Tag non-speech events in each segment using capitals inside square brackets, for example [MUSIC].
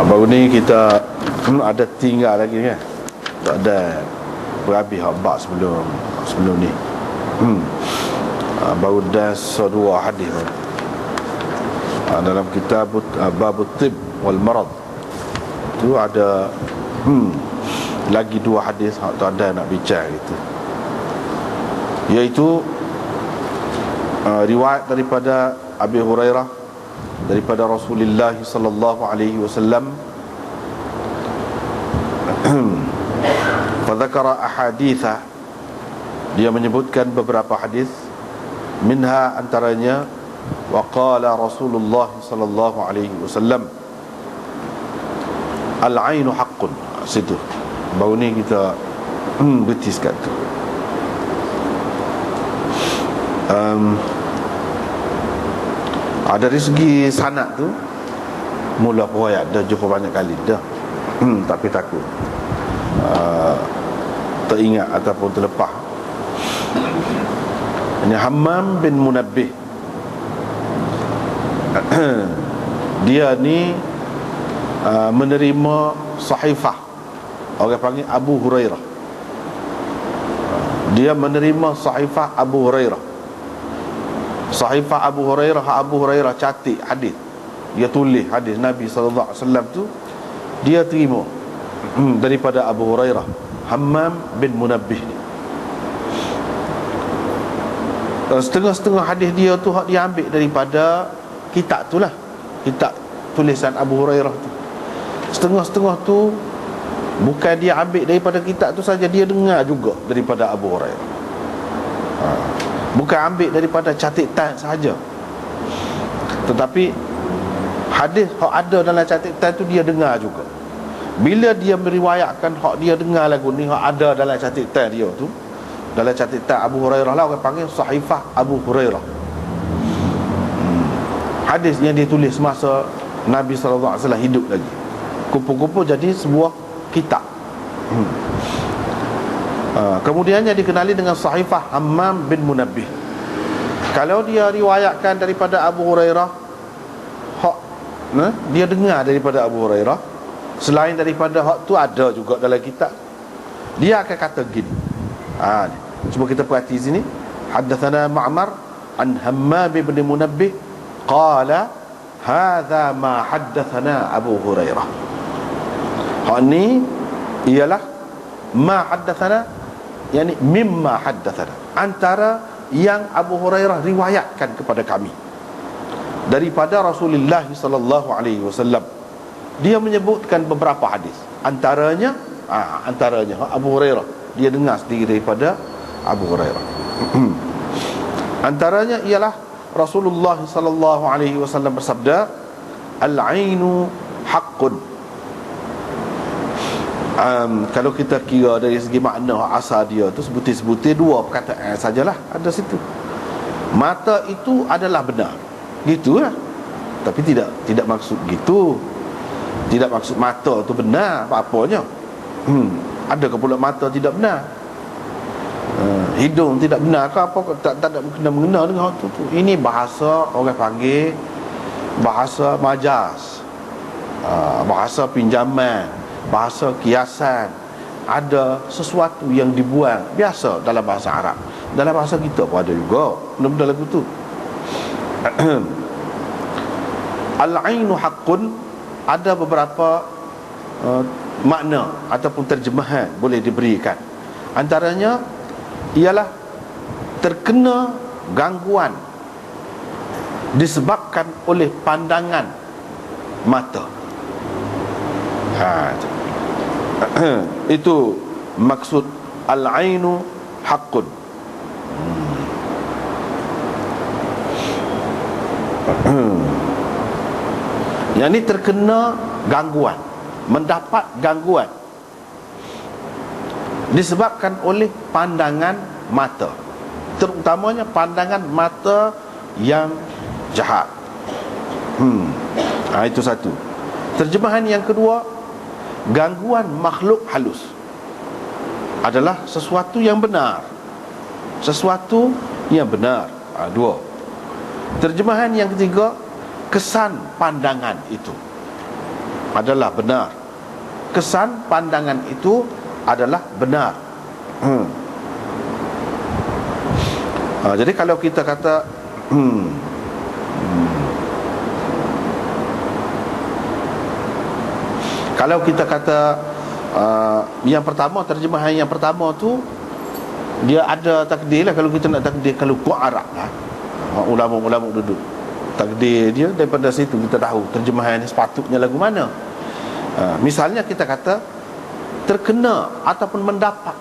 ha, Baru ni kita hmm, Ada tinggal lagi kan? Tak ada Berhabis habak sebelum Sebelum ni. Hmm. ha, Baru dah Sedua hadis ha, Dalam kitab uh, Babut Tib Wal Marad. Itu ada hmm, Lagi dua hadis Hak tu ada nak bicara gitu. Iaitu uh, Riwayat daripada Abi Hurairah daripada Rasulullah sallallahu alaihi wasallam. [CLEARS THROAT] Fadzakara ahaditha. Dia menyebutkan beberapa hadis. Minha antaranya Wa qala Rasulullah sallallahu alaihi wasallam Al-ainu haqqun. Situ. Baru ni kita [CLEARS THROAT] Betiskan tu. Um, ha, Dari segi sanat tu Mula puayat dah jumpa banyak kali dah. Hmm, Tapi takut. Uh, Teringat ataupun terlepas. Ini Hammam bin Munabbih. [CLEARS THROAT] Dia ni uh, Menerima sahifah. Orang panggil Abu Hurairah. Dia menerima sahifah Abu Hurairah Sahifah Abu Hurairah Abu Hurairah catik hadis. Dia tulis hadis Nabi SAW tu Dia terima. Hmm, Daripada Abu Hurairah Hammam bin Munabbih. Uh, Setengah-setengah hadis dia tu dia ambil daripada Kitab tu lah. Kitab tulisan Abu Hurairah tu. Setengah-setengah tu Bukan dia ambil daripada kitab tu saja Dia dengar juga daripada Abu Hurairah. Haa Bukan ambil daripada catatan sahaja Tetapi Hadis hak ada dalam catatan tu dia dengar juga Bila dia meriwayatkan hak dia dengar lagu ni Hak ada dalam catatan dia tu Dalam catatan Abu Hurairah lah Orang panggil sahifah Abu Hurairah. Hadis yang dia tulis semasa Nabi SAW hidup lagi Kumpul-kumpul jadi sebuah kitab hmm. Ha, kemudiannya dikenali dengan sahifah Hammam bin Munabbih. Kalau dia riwayatkan daripada Abu Hurairah Hak ne, Dia dengar daripada Abu Hurairah. Selain daripada hak tu ada juga dalam kitab. Dia akan kata gini. Ha, Cuba kita perhati sini. Haddathana Ma'mar An Hammam bin Munabbih Qala Hadha ma haddathana Abu Hurairah. Hak ni Ialah Ma haddathana yakni mimma haddatsana antara yang Abu Hurairah riwayatkan kepada kami. Daripada Rasulullah sallallahu alaihi wasallam. Dia menyebutkan beberapa hadis. Antaranya ah antaranya Abu Hurairah. Dia dengar sendiri daripada Abu Hurairah. [CLEARS THROAT] Antaranya ialah Rasulullah sallallahu alaihi wasallam bersabda al-ainu haqqun um, kalau kita kira dari segi makna asal dia tu sebutir-sebutir dua perkataan sajalah ada situ. Mata itu adalah benar. Gitu lah. Tapi tidak tidak maksud gitu. Tidak maksud mata tu benar apa-apanya. Hmm. ada ke pula mata tidak benar? Uh, hidung tidak benar ke apa tak, tak ada kena mengenal dengan tu, tu. Ini bahasa orang panggil bahasa majas. Uh, bahasa pinjaman bahasa kiasan. Ada sesuatu yang dibuang. Biasa dalam bahasa Arab. Dalam bahasa kita pun ada juga. Benda-benda lagu tu. [CLEARS THROAT] Al-ainu haqqun ada beberapa uh, makna ataupun terjemahan boleh diberikan. Antaranya ialah terkena gangguan disebabkan oleh pandangan mata. Ha [CLEARS THROAT] itu maksud al-ainu haqqun. [CLEARS THROAT] Yang ini terkena gangguan mendapat gangguan. Disebabkan oleh pandangan mata. Terutamanya pandangan mata yang jahat. Hmm. ha, itu satu. Terjemahan yang kedua gangguan makhluk halus adalah sesuatu yang benar sesuatu yang benar ha, dua terjemahan yang ketiga kesan pandangan itu adalah benar kesan pandangan itu adalah benar hmm. ha, jadi kalau kita kata hmm. Kalau kita kata uh, yang pertama terjemahan yang pertama tu dia ada takdir lah kalau kita nak takdir. Kalau kuat Arab lah. Ha, ulama-ulama duduk. Takdir dia daripada situ kita tahu terjemahan sepatutnya lagu mana. Ha, misalnya kita kata terkena ataupun mendapat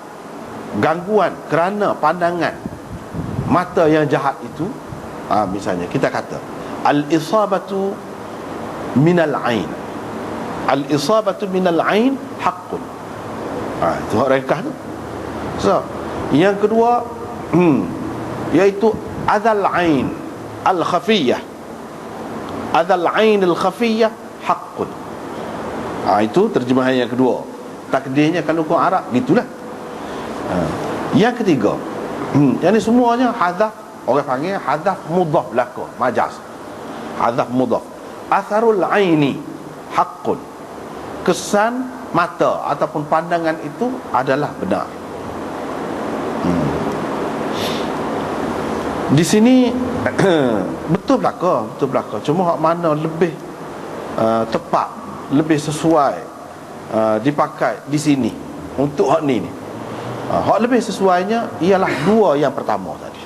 gangguan kerana pandangan mata yang jahat itu ha, misalnya kita kata al-isabatu minal ain al-isabatu minal ain haqqun. Ha, itu hak rekah tu? So yang kedua hmm, iaitu adal ain al khafiyah adal ain al khafiyah haqqun. Ha, itu terjemahan yang kedua. Takdirnya kalau kau Arab gitulah. Ha. yang ketiga hmm, yang ni semuanya hadaf orang panggil hadaf mudhaf belaka majaz hadaf mudhaf. Atharul aini haqqun kesan mata ataupun pandangan itu adalah benar Di sini [COUGHS] betul belaka, betul belaka. Cuma hak mana lebih uh, tepat, lebih sesuai uh, dipakai di sini untuk hak ni ni. Uh, hak lebih sesuainya ialah dua yang pertama tadi.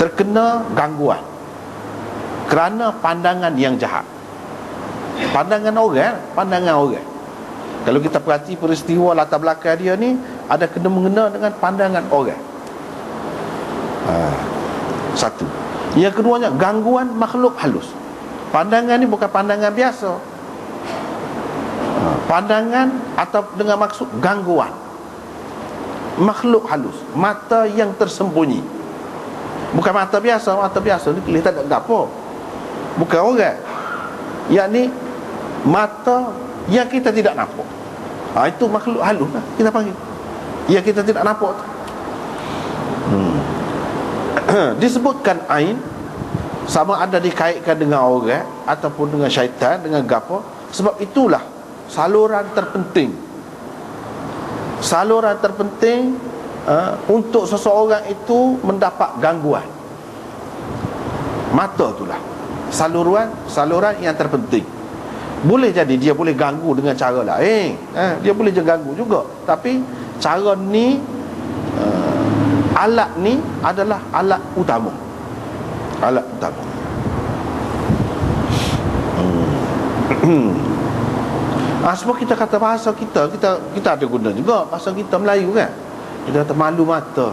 Terkena gangguan kerana pandangan yang jahat. Pandangan orang, pandangan orang. Kalau kita perhati peristiwa latar belakang dia ni ada kena mengena dengan pandangan orang. Ha. Satu. Yang keduanya Gangguan makhluk halus. Pandangan ni bukan pandangan biasa. Ha. Pandangan Atau dengan maksud gangguan. Makhluk halus. Mata yang tersembunyi. Bukan mata biasa Mata biasa ni kelihatan tak apa. Bukan orang. Yang ni Mata yang kita tidak nampak. Ha, Itu makhluk halus lah Kita panggil. Yang kita tidak nampak tu. Hmm. [CLEARS THROAT] Disebutkan ain sama ada dikaitkan dengan orang ataupun dengan syaitan dengan gapo. Sebab itulah saluran terpenting. Saluran terpenting uh, untuk seseorang itu mendapat gangguan. Mata itulah saluran saluran yang terpenting boleh jadi dia boleh ganggu dengan cara lain. Eh, dia boleh je ganggu juga. Tapi cara ni alat ni adalah alat utama. Alat utama. Hmm. [CLEARS THROAT] ah, sebab kita kata bahasa kita kita kita ada guna juga. Bahasa kita Melayu kan? Kita kata malu mata.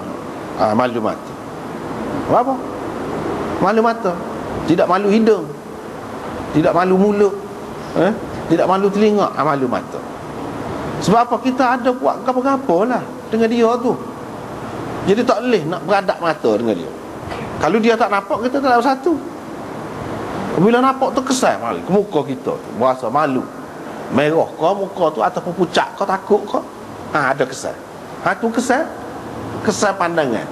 Ah, malu mata. Apa? Malu mata. Tidak malu hidung. Tidak malu mulut eh? tidak malu telinga. Ah, malu mata. Sebab apa? Kita ada buat apa-apa lah dengan dia tu. Jadi tak boleh nak beradab mata dengan dia. Kalau dia tak nampak kita tak ada satu Bila nampak tu kesal mari ke muka kita tu Berasa malu. Merah kau muka tu ataupun pucat kau takut kau. Ha, Ada kesal. Ha tu kesal. Kesal pandangan.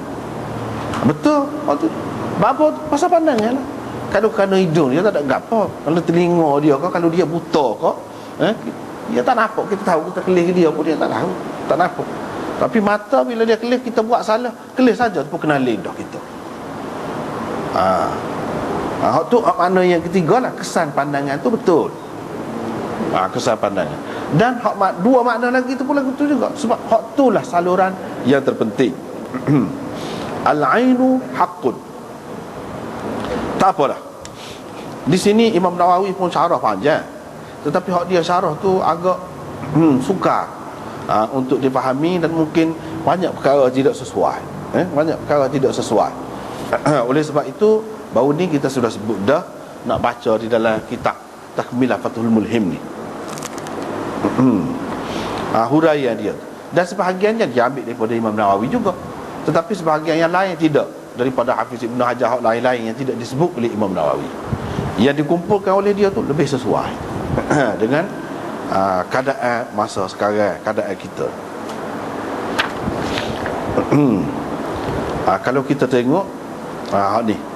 Betul. Bapa tu pasal pandangan lah Kalau kerana hidung dia tak ada apa Kalau telinga dia kau Kalau dia buta kau eh, Dia tak nampak. Kita tahu kita kelih dia pun dia tak tahu Tak nampak. Tapi mata bila dia kelih kita buat salah. Kelih saja tu kena lidah kita. Ha. Ha, tu mana yang ketiga lah Kesan pandangan tu betul. Ha, Kesan pandangan. Dan hak, dua makna lagi tu pun lagu tu juga. Sebab hak tu lah saluran yang terpenting. [CLEARS THROAT] Al-ainu haqqun Tak apalah. Di sini Imam Nawawi pun syarah panjang. Tetapi hak dia syarah tu agak hmm, Sukar uh, untuk dipahami dan mungkin banyak perkara tidak sesuai eh? banyak perkara tidak sesuai. [CLEARS THROAT] Oleh sebab itu baru ni kita sudah sebut dah nak baca di dalam kitab takmilah fathul mulhim ni. Uh, huraya dia. Dan sebahagiannya diambil daripada Imam Nawawi juga. Tetapi sebahagian yang lain tidak daripada Hafiz Ibn Hajar lain-lain yang tidak disebut oleh Imam Nawawi. Yang dikumpulkan oleh dia tu lebih sesuai [COUGHS] dengan uh, keadaan masa sekarang keadaan kita. Uh, [COUGHS] kalau kita tengok uh, ni